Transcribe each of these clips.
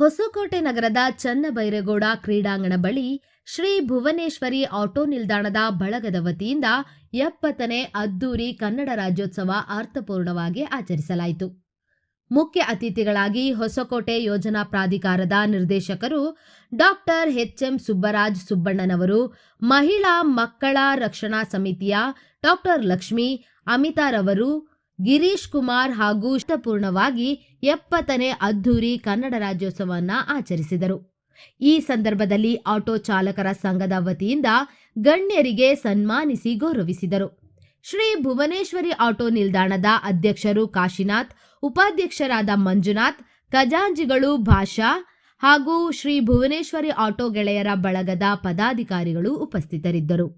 ಹೊಸಕೋಟೆ ನಗರದ ಚನ್ನಬೈರೇಗೌಡ ಕ್ರೀಡಾಂಗಣ ಬಳಿ ಶ್ರೀ ಭುವನೇಶ್ವರಿ ಆಟೋ ನಿಲ್ದಾಣದ ಬಳಗದ ವತಿಯಿಂದ ಎಪ್ಪತ್ತನೇ ಅದ್ದೂರಿ ಕನ್ನಡ ರಾಜ್ಯೋತ್ಸವ ಅರ್ಥಪೂರ್ಣವಾಗಿ ಆಚರಿಸಲಾಯಿತು. ಮುಖ್ಯ ಅತಿಥಿಗಳಾಗಿ ಹೊಸಕೋಟೆ ಯೋಜನಾ ಪ್ರಾಧಿಕಾರದ ನಿರ್ದೇಶಕರು ಡಾಕ್ಟರ್ ಎಚ್ಎಂ ಸುಬ್ಬರಾಜ್ ಸುಬ್ಬಣ್ಣನವರು, ಮಹಿಳಾ ಮಕ್ಕಳ ರಕ್ಷಣಾ ಸಮಿತಿಯ ಡಾಕ್ಟರ್ ಲಕ್ಷ್ಮಿ ಅಮಿತಾರವರು ಗಿರೀಶ್ ಕುಮಾರ್ ಹಾಗೂ ಇಷ್ಟಪೂರ್ಣವಾಗಿ ಎಪ್ಪತ್ತನೇ ಅದ್ಧೂರಿ ಕನ್ನಡ ರಾಜ್ಯೋತ್ಸವವನ್ನು ಆಚರಿಸಿದರು. ಈ ಸಂದರ್ಭದಲ್ಲಿ ಆಟೋ ಚಾಲಕರ ಸಂಘದ ವತಿಯಿಂದ ಗಣ್ಯರಿಗೆ ಸನ್ಮಾನಿಸಿ ಗೌರವಿಸಿದರು. ಶ್ರೀ ಭುವನೇಶ್ವರಿ ಆಟೋ ನಿಲ್ದಾಣದ ಅಧ್ಯಕ್ಷರು ಕಾಶಿನಾಥ್, ಉಪಾಧ್ಯಕ್ಷರಾದ ಮಂಜುನಾಥ್ ಖಜಾಂಜಿಗಳು ಭಾಷಾ ಹಾಗೂ ಶ್ರೀ ಭುವನೇಶ್ವರಿ ಆಟೋ ಗೆಳೆಯರ ಬಳಗದ ಪದಾಧಿಕಾರಿಗಳು ಉಪಸ್ಥಿತರಿದ್ದರು.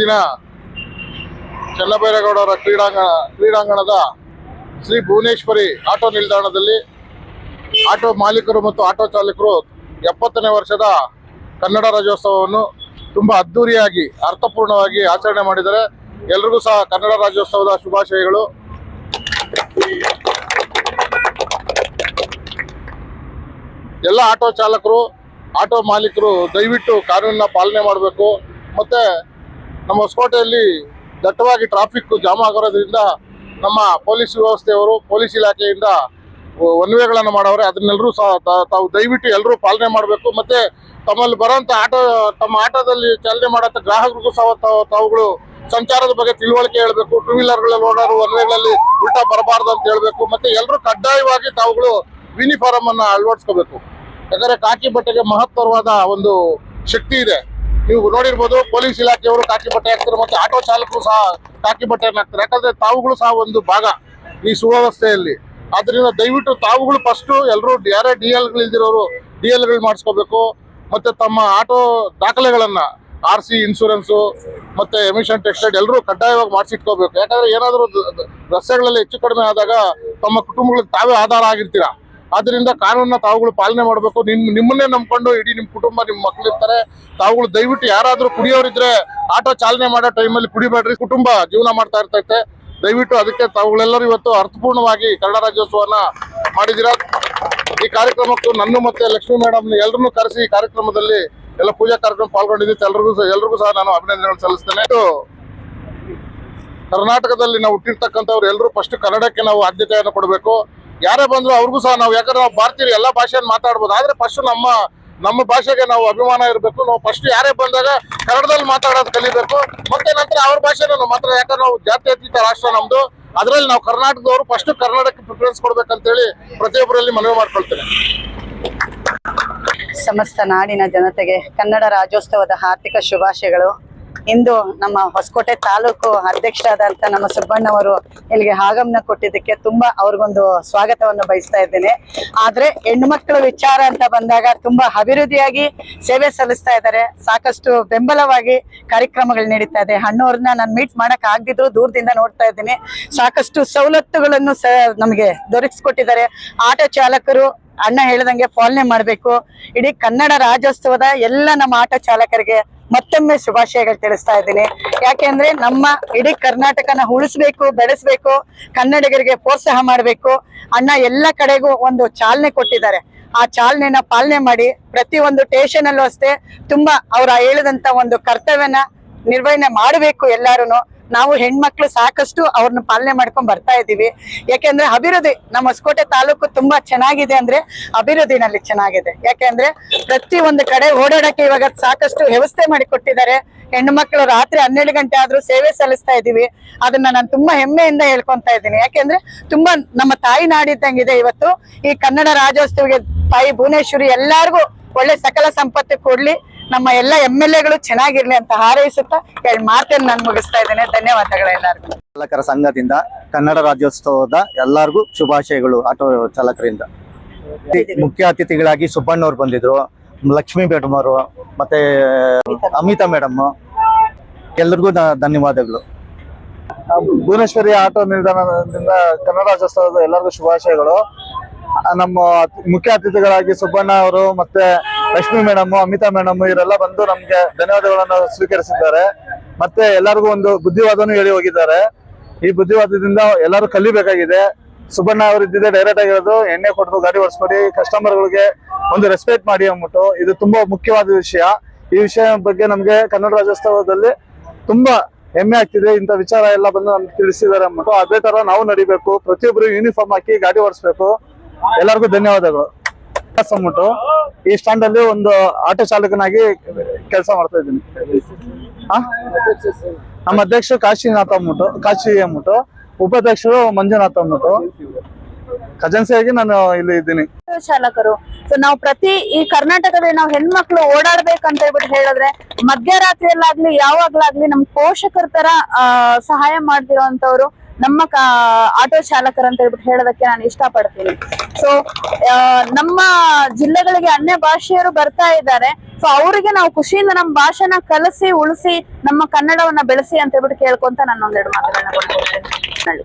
ದಿನ ಚನ್ನಬೈರೇಗೌಡರ ಕ್ರೀಡಾಂಗಣ ಕ್ರೀಡಾಂಗಣದ ಶ್ರೀ ಭುವನೇಶ್ವರಿ ಆಟೋ ನಿಲ್ದಾಣದಲ್ಲಿ ಆಟೋ ಮಾಲೀಕರು ಮತ್ತು ಆಟೋ ಚಾಲಕರು ಎಪ್ಪತ್ತನೇ ವರ್ಷದ ಕನ್ನಡ ರಾಜ್ಯೋತ್ಸವವನ್ನು ತುಂಬ ಅದ್ಧೂರಿಯಾಗಿ ಅರ್ಥಪೂರ್ಣವಾಗಿ ಆಚರಣೆ ಮಾಡಿದ್ದಾರೆ. ಎಲ್ರಿಗೂ ಸಹ ಕನ್ನಡ ರಾಜ್ಯೋತ್ಸವದ ಶುಭಾಶಯಗಳು. ಎಲ್ಲ ಆಟೋ ಚಾಲಕರು, ಆಟೋ ಮಾಲೀಕರು ದಯವಿಟ್ಟು ಕಾನೂನಿನ ಪಾಲನೆ ಮಾಡಬೇಕು. ಮತ್ತೆ ನಮ್ಮ ಹೊಸಕೋಟೆಯಲ್ಲಿ ದಟ್ಟವಾಗಿ ಟ್ರಾಫಿಕ್ ಜಾಮ್ ಆಗಿರೋದ್ರಿಂದ ನಮ್ಮ ಪೊಲೀಸ್ ವ್ಯವಸ್ಥೆಯವರು, ಪೊಲೀಸ್ ಇಲಾಖೆಯಿಂದ ಒನ್ ವೇಗಳನ್ನು ಮಾಡವ್ರೆ. ಅದನ್ನೆಲ್ಲರೂ ಸಹ ತಾವು ದಯವಿಟ್ಟು ಎಲ್ಲರೂ ಪಾಲನೆ ಮಾಡಬೇಕು. ಮತ್ತೆ ತಮ್ಮಲ್ಲಿ ಬರೋಂಥ ಆಟೋ, ತಮ್ಮ ಆಟೋದಲ್ಲಿ ಚಾಲನೆ ಮಾಡೋಂಥ ಗ್ರಾಹಕರಿಗೂ ಸಹ ತಾವುಗಳು ಸಂಚಾರದ ಬಗ್ಗೆ ತಿಳುವಳಿಕೆ ಹೇಳಬೇಕು. ಟೂ ವೀಲರ್ಗಳಲ್ಲಿ ಓಡಾಡೋ ಒನ್ ವೇಗಳಲ್ಲಿ ಉಲ್ಟಾ ಬರಬಾರ್ದು ಅಂತ ಹೇಳಬೇಕು. ಮತ್ತೆ ಎಲ್ಲರೂ ಕಡ್ಡಾಯವಾಗಿ ತಾವುಗಳು ಯೂನಿಫಾರ್ಮ್ ಅನ್ನ ಅಳವಡಿಸ್ಕೋಬೇಕು. ಯಾಕಂದ್ರೆ ಕಾಕಿ ಬಟ್ಟೆಗೆ ಮಹತ್ತರವಾದ ಒಂದು ಶಕ್ತಿ ಇದೆ. ನೀವು ನೋಡಿರ್ಬೋದು ಪೊಲೀಸ್ ಇಲಾಖೆಯವರು ಕಾಕಿ ಬಟ್ಟೆ ಹಾಕ್ತಾರೆ ಮತ್ತೆ ಆಟೋ ಚಾಲಕರು ಸಹ ಕಾಕಿ ಬಟ್ಟೆಯನ್ನು ಹಾಕ್ತಾರೆ ಯಾಕಂದ್ರೆ ತಾವುಗಳು ಸಹ ಒಂದು ಭಾಗ ಈ ಸುವ್ಯವಸ್ಥೆಯಲ್ಲಿ. ಆದ್ರಿಂದ ದಯವಿಟ್ಟು ತಾವುಗಳು ಫಸ್ಟ್ ಎಲ್ಲರೂ ಯಾರೇ ಡಿ ಎಲ್ಗಳು ಇಲ್ದಿರೋರು ಡಿ ಎಲ್ಗಳು ಮಾಡಿಸ್ಕೋಬೇಕು. ಮತ್ತೆ ತಮ್ಮ ಆಟೋ ದಾಖಲೆಗಳನ್ನ ಆರ್ ಸಿ ಇನ್ಶೂರೆನ್ಸು ಮತ್ತೆ ಎಮಿಷನ್ ಟೆಕ್ಸ್ಟೈಡ್ ಎಲ್ಲರೂ ಕಡ್ಡಾಯವಾಗಿ ಮಾಡಿಸಿಟ್ಕೋಬೇಕು. ಯಾಕಂದ್ರೆ ಏನಾದರೂ ರಸ್ತೆಗಳಲ್ಲಿ ಹೆಚ್ಚು ಕಡಿಮೆ ಆದಾಗ ತಮ್ಮ ಕುಟುಂಬಗಳಿಗೆ ತಾವೇ ಆಧಾರ ಆಗಿರ್ತೀರಾ? ಆದ್ರಿಂದ ಕಾನೂನನ್ನ ತಾವುಗಳು ಪಾಲನೆ ಮಾಡಬೇಕು. ನಿಮ್, ನಿಮ್ಮನ್ನೇ ನಂಬ್ಕೊಂಡು ಇಡೀ ನಿಮ್ಮ ಕುಟುಂಬ ನಿಮ್ಮ ಮಕ್ಕಳು ಇರ್ತಾರೆ ತಾವುಗಳು ದಯವಿಟ್ಟು ಯಾರಾದ್ರೂ ಕುಡಿಯೋರಿದ್ರೆ ಆಟೋ ಚಾಲನೆ ಮಾಡೋ ಟೈಮಲ್ಲಿ ಕುಡಿಬೇಡ್ರಿ. ಕುಟುಂಬ ಜೀವನ ಮಾಡ್ತಾ ಇರ್ತೈತೆ. ದಯವಿಟ್ಟು ಅದಕ್ಕೆ ತಾವುಗಳೆಲ್ಲರೂ ಇವತ್ತು ಅರ್ಥಪೂರ್ಣವಾಗಿ ಕನ್ನಡ ರಾಜ್ಯೋತ್ಸವನ ಮಾಡಿದಿರ ಈ ಕಾರ್ಯಕ್ರಮಕ್ಕೂ ನನ್ನ ಮತ್ತೆ ಲಕ್ಷ್ಮೀ ಮೇಡಮ್ ಎಲ್ಲರನ್ನೂ ಕರೆಸಿ ಈ ಕಾರ್ಯಕ್ರಮದಲ್ಲಿ ಎಲ್ಲ ಪೂಜಾ ಕಾರ್ಯಕ್ರಮ ಪಾಲ್ಗೊಂಡಿದ್ದೀವಿ ಎಲ್ರಿಗೂ ಎಲ್ರಿಗೂ ಸಹ ನಾನು ಅಭಿನಂದನೆಗಳು ಸಲ್ಲಿಸ್ತೇನೆ. ಕರ್ನಾಟಕದಲ್ಲಿ ನಾವು ಹುಟ್ಟಿರ್ತಕ್ಕಂಥವ್ರು ಎಲ್ಲರೂ ಫಸ್ಟ್ ಕನ್ನಡಕ್ಕೆ ನಾವು ಆದ್ಯತೆಯನ್ನು ಕೊಡಬೇಕು. ಯಾರೇ ಬಂದ್ರು ಅವ್ರಿಗೂ ಸಹ ನಾವು ಯಾಕಂದ್ರೆ ನಾವು ಭಾರತೀಯರು ಎಲ್ಲ ಭಾಷೆಯನ್ನು ಮಾತಾಡ್ಬೋದು. ಆದ್ರೆ ಫಸ್ಟ್ ನಮ್ಮ ನಮ್ಮ ಭಾಷೆಗೆ ನಾವು ಅಭಿಮಾನ ಇರಬೇಕು. ನಾವು ಫಸ್ಟ್ ಯಾರೇ ಬಂದಾಗ ಕನ್ನಡದಲ್ಲಿ ಮಾತಾಡೋದು ಕಲಿಬೇಕು. ಮತ್ತೆ ನಂತರ ಅವ್ರ ಭಾಷೆನ ನಾವು ಮಾತ್ರ ಯಾಕಂದ್ರೆ ನಾವು ಜಾತ್ಯತೀತ ರಾಷ್ಟ್ರ ನಮ್ದು. ಅದರಲ್ಲಿ ನಾವು ಕರ್ನಾಟಕದವರು ಫಸ್ಟ್ ಕನ್ನಡಕ್ಕೆ ಪ್ರಿಫರೆನ್ಸ್ ಕೊಡ್ಬೇಕಂತೇಳಿ ಪ್ರತಿಯೊಬ್ಬರಲ್ಲಿ ಮನವಿ ಮಾಡ್ಕೊಳ್ತೇನೆ. ಸಮಸ್ತ ನಾಡಿನ ಜನತೆಗೆ ಕನ್ನಡ ರಾಜ್ಯೋತ್ಸವದ ಹಾರ್ದಿಕ ಶುಭಾಶಯಗಳು. ಇಂದು ನಮ್ಮ ಹೊಸಕೋಟೆ ತಾಲೂಕು ಅಧ್ಯಕ್ಷರಾದಂತ ನಮ್ಮ ಸುಬ್ಬಣ್ಣವರು ಇಲ್ಲಿಗೆ ಆಗಮನ ಕೊಟ್ಟಿದ್ದಕ್ಕೆ ತುಂಬಾ ಅವ್ರಿಗೊಂದು ಸ್ವಾಗತವನ್ನು ಬಯಸ್ತಾ ಇದ್ದೇನೆ. ಆದ್ರೆ ಹೆಣ್ಮಕ್ಳ ವಿಚಾರ ಅಂತ ಬಂದಾಗ ತುಂಬಾ ಅಭಿವೃದ್ಧಿಯಾಗಿ ಸೇವೆ ಸಲ್ಲಿಸ್ತಾ ಇದ್ದಾರೆ. ಸಾಕಷ್ಟು ಬೆಂಬಲವಾಗಿ ಕಾರ್ಯಕ್ರಮಗಳು ನಡೀತಾ ಇದೆ. ಹಣ್ಣವ್ರನ್ನ ನಾನು ಮೀಟ್ ಮಾಡಕ್ ಆಗದಿದ್ರು ದೂರದಿಂದ ನೋಡ್ತಾ ಇದ್ದೀನಿ. ಸಾಕಷ್ಟು ಸವಲತ್ತುಗಳನ್ನು ನಮಗೆ ದೊರಕಿಸ್ಕೊಟ್ಟಿದ್ದಾರೆ. ಆಟೋ ಚಾಲಕರು ಅಣ್ಣ ಹೇಳ್ದಂಗೆ ಪಾಲನೆ ಮಾಡಬೇಕು. ಇಡೀ ಕನ್ನಡ ರಾಜ್ಯೋತ್ಸವದ ಎಲ್ಲ ನಮ್ಮ ಆಟೋ ಚಾಲಕರಿಗೆ ಮತ್ತೊಮ್ಮೆ ಶುಭಾಶಯಗಳು ತಿಳಿಸ್ತಾ ಇದ್ದೀನಿ. ಯಾಕೆಂದ್ರೆ ನಮ್ಮ ಇಡೀ ಕರ್ನಾಟಕನ ಉಳಿಸ್ಬೇಕು, ಬೆಳೆಸ್ಬೇಕು, ಕನ್ನಡಿಗರಿಗೆ ಪ್ರೋತ್ಸಾಹ ಮಾಡಬೇಕು. ಅಣ್ಣ ಎಲ್ಲ ಕಡೆಗೂ ಒಂದು ಚಾಲನೆ ಕೊಟ್ಟಿದ್ದಾರೆ. ಆ ಚಾಲನೆನ ಪಾಲನೆ ಮಾಡಿ ಪ್ರತಿ ಒಂದು ಸ್ಟೇಷನ್ ಅಲ್ಲೂ ಅಷ್ಟೇ ತುಂಬಾ ಅವರ ಹೇಳಿದಂತ ಒಂದು ಕರ್ತವ್ಯನ ನಿರ್ವಹಣೆ ಮಾಡಬೇಕು ಎಲ್ಲಾರು ನಾವು ಹೆಣ್ಮಕ್ಳು ಸಾಕಷ್ಟು ಅವ್ರನ್ನ ಪಾಲನೆ ಮಾಡ್ಕೊಂಡ್ ಬರ್ತಾ ಇದೀವಿ ಯಾಕೆಂದ್ರೆ ಅಭಿವೃದ್ಧಿ ನಮ್ಮ ಹೊಸಕೋಟೆ ತಾಲೂಕು ತುಂಬಾ ಚೆನ್ನಾಗಿದೆ ಅಂದ್ರೆ ಅಭಿವೃದ್ಧಿನಲ್ಲಿ ಚೆನ್ನಾಗಿದೆ. ಯಾಕೆಂದ್ರೆ ಪ್ರತಿ ಒಂದು ಕಡೆ ಓಡಾಡಕ್ಕೆ ಇವಾಗ ಸಾಕಷ್ಟು ವ್ಯವಸ್ಥೆ ಮಾಡಿ ಕೊಟ್ಟಿದ್ದಾರೆ ಹೆಣ್ಣು ಮಕ್ಕಳು ರಾತ್ರಿ ಹನ್ನೆರಡು ಗಂಟೆ ಆದ್ರೂ ಸೇವೆ ಸಲ್ಲಿಸ್ತಾ ಇದೀವಿ ಅದನ್ನ ನಾನು ತುಂಬಾ ಹೆಮ್ಮೆಯಿಂದ ಹೇಳ್ಕೊಂತ ಇದ್ದೀನಿ. ಯಾಕೆಂದ್ರೆ ತುಂಬಾ ನಮ್ಮ ತಾಯಿ ನಾಡಿದ್ದಂಗಿದೆ ಇವತ್ತು. ಈ ಕನ್ನಡ ರಾಜ್ಯೋತ್ಸವಕ್ಕೆ ತಾಯಿ ಭುವನೇಶ್ವರಿ ಎಲ್ಲಾರ್ಗು ಒಳ್ಳೆ ಸಕಲ ಸಂಪತ್ತು ಕೊಡ್ಲಿ. ನಮ್ಮ ಎಲ್ಲ ಎಂ ಎಲ್ ಎಗಳು ಚೆನ್ನಾಗಿರ್ಲಿ ಅಂತ ಹಾರೈಸುತ್ತಾ ಎರಡು ಮಾತನ್ನು ನಾನು ಮುಗಿಸ್ತಾ ಇದ್ದೇನೆ. ಧನ್ಯವಾದಗಳು ಎಲ್ಲರಿಗೂ. ಚಾಲಕರ ಸಂಘದಿಂದ ಕನ್ನಡ ರಾಜ್ಯೋತ್ಸವದ ಎಲ್ಲರಿಗೂ ಶುಭಾಶಯಗಳು ಆಟೋ ಚಾಲಕರಿಂದ. ಮುಖ್ಯ ಅತಿಥಿಗಳಾಗಿ ಸುಬ್ಬಣ್ಣವ್ರು ಬಂದಿದ್ರು ಲಕ್ಷ್ಮಿ ಮೇಡಮ್ ಅವರು ಮತ್ತೆ ಅಮಿತಾ ಮೇಡಮ್. ಎಲ್ರಿಗೂ ನ- ಧನ್ಯವಾದಗಳು. ಭುವನೇಶ್ವರಿ ಆಟೋ ನಿಲ್ದಾಣದಿಂದ ಕನ್ನಡ ರಾಜ್ಯೋತ್ಸವದ ಎಲ್ಲರಿಗೂ ಶುಭಾಶಯಗಳು. ನಮ್ಮ ಮುಖ್ಯ ಅತಿಥಿಗಳಾಗಿ ಸುಬ್ಬಣ್ಣ ಅವರು ಮತ್ತೆ ಲಕ್ಷ್ಮಿ ಮೇಡಮ್, ಅಮಿತಾ ಮೇಡಮ್ ಇವರೆಲ್ಲ ಬಂದು ನಮ್ಗೆ ಧನ್ಯವಾದಗಳನ್ನು ಸ್ವೀಕರಿಸಿದ್ದಾರೆ. ಮತ್ತೆ ಎಲ್ಲರಿಗೂ ಒಂದು ಬುದ್ಧಿವಾದನು ಹೇಳಿ ಹೋಗಿದ್ದಾರೆ. ಈ ಬುದ್ಧಿವಾದದಿಂದ ಎಲ್ಲರೂ ಕಲಿಬೇಕಾಗಿದೆ. ಸುಬ್ಬಣ್ಣ ಅವರು ಇದ್ದಿದ್ದೆ ಡೈರೆಕ್ಟ್ ಆಗಿರೋದು. ಎಣ್ಣೆ ಕೊಟ್ಟು ಗಾಡಿ ಓಡಿಸ್ಕೊಡಿ ಕಸ್ಟಮರ್ಗಳಿಗೆ ಒಂದು ರೆಸ್ಪೆಕ್ಟ್ ಮಾಡಿ ಅಂದ್ಬಿಟ್ಟು ಇದು ತುಂಬಾ ಮುಖ್ಯವಾದ ವಿಷಯ. ಈ ವಿಷಯ ಬಗ್ಗೆ ನಮ್ಗೆ ಕನ್ನಡ ರಾಜ್ಯೋತ್ಸವದಲ್ಲಿ ತುಂಬಾ ಹೆಮ್ಮೆ ಆಗ್ತಿದೆ. ಇಂಥ ವಿಚಾರ ಎಲ್ಲ ಬಂದು ನಮ್ಗೆ ತಿಳಿಸಿದ್ದಾರೆ ಅಂದ್ಬಿಟ್ಟು. ಅದೇ ತರ ನಾವು ನಡಿಬೇಕು. ಪ್ರತಿಯೊಬ್ಬರು ಯೂನಿಫಾರ್ಮ್ ಹಾಕಿ ಗಾಡಿ ಓಡಿಸ್ಬೇಕು. ಎಲ್ಲರಿಗೂ ಧನ್ಯವಾದಗಳು. ಅಂದ್ಬಿಟ್ಟು ಈ ಸ್ಟ್ಯಾಂಡ್ ಅಲ್ಲಿ ಒಂದು ಆಟೋ ಚಾಲಕನಾಗಿ ಕೆಲಸ ಮಾಡ್ತಾ ಇದ್ದೀನಿ? ನಮ್ಮ ಅಧ್ಯಕ್ಷರು ಕಾಶಿನಾಥ್ ಅಂದ್ಬಿಟ್ಟು, ಕಾಶಿ ಅಂದ್ಬಿಟ್ಟು, ಉಪಾಧ್ಯಕ್ಷರು ಮಂಜುನಾಥ್ ಅಂದ್ಬಿಟ್ಟು. ಖಜಾನ್ಸಿಯಾಗಿ ನಾನು ಇಲ್ಲಿ ಇದ್ದೀನಿ. ಚಾಲಕರು. ಸೊ ನಾವು ಪ್ರತಿ ಈ ಕರ್ನಾಟಕದಲ್ಲಿ ನಾವು ಹೆಣ್ಮಕ್ಳು ಓಡಾಡ್ಬೇಕಂತ ಹೇಳ್ಬಿಟ್ಟು ಹೇಳಿದ್ರೆ, ಮಧ್ಯರಾತ್ರಿಯಲ್ಲಾಗ್ಲಿ, ಯಾವಾಗ್ಲಾಗ್ಲಿ ನಮ್ ಪೋಷಕರ ತರ ಸಹಾಯ ಮಾಡ್ತಿರೋಂಥವ್ರು ನಮ್ಮ ಆಟೋ ಚಾಲಕರು ಅಂತ ಹೇಳ್ಬಿಟ್ಟು ಹೇಳೋದಕ್ಕೆ ನಾನು ಇಷ್ಟಪಡ್ತೀನಿ. ಸೊ ನಮ್ಮ ಜಿಲ್ಲೆಗಳಿಗೆ ಅನ್ಯ ಭಾಷೆಯರು ಬರ್ತಾ ಇದ್ದಾರೆ. ಸೊ ಅವರಿಗೆ ನಾವು ಖುಷಿಯಿಂದ ನಮ್ಮ ಭಾಷೆನ ಕಲಸಿ, ಉಳಿಸಿ, ನಮ್ಮ ಕನ್ನಡವನ್ನ ಬೆಳೆಸಿ ಅಂತ ಹೇಳ್ಬಿಟ್ಟು ಕೇಳ್ಕೊಂತ ನಾನು ಒಂದೆರಡು ಮಾತುಗಳನ್ನ ಕೊಡ್ತೀನಿ.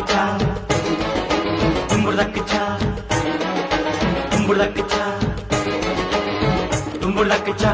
దక్కిచా తుంబుడు దక్కిచా తుంబుడు దక్కిచా తుంబుడు దక్కిచా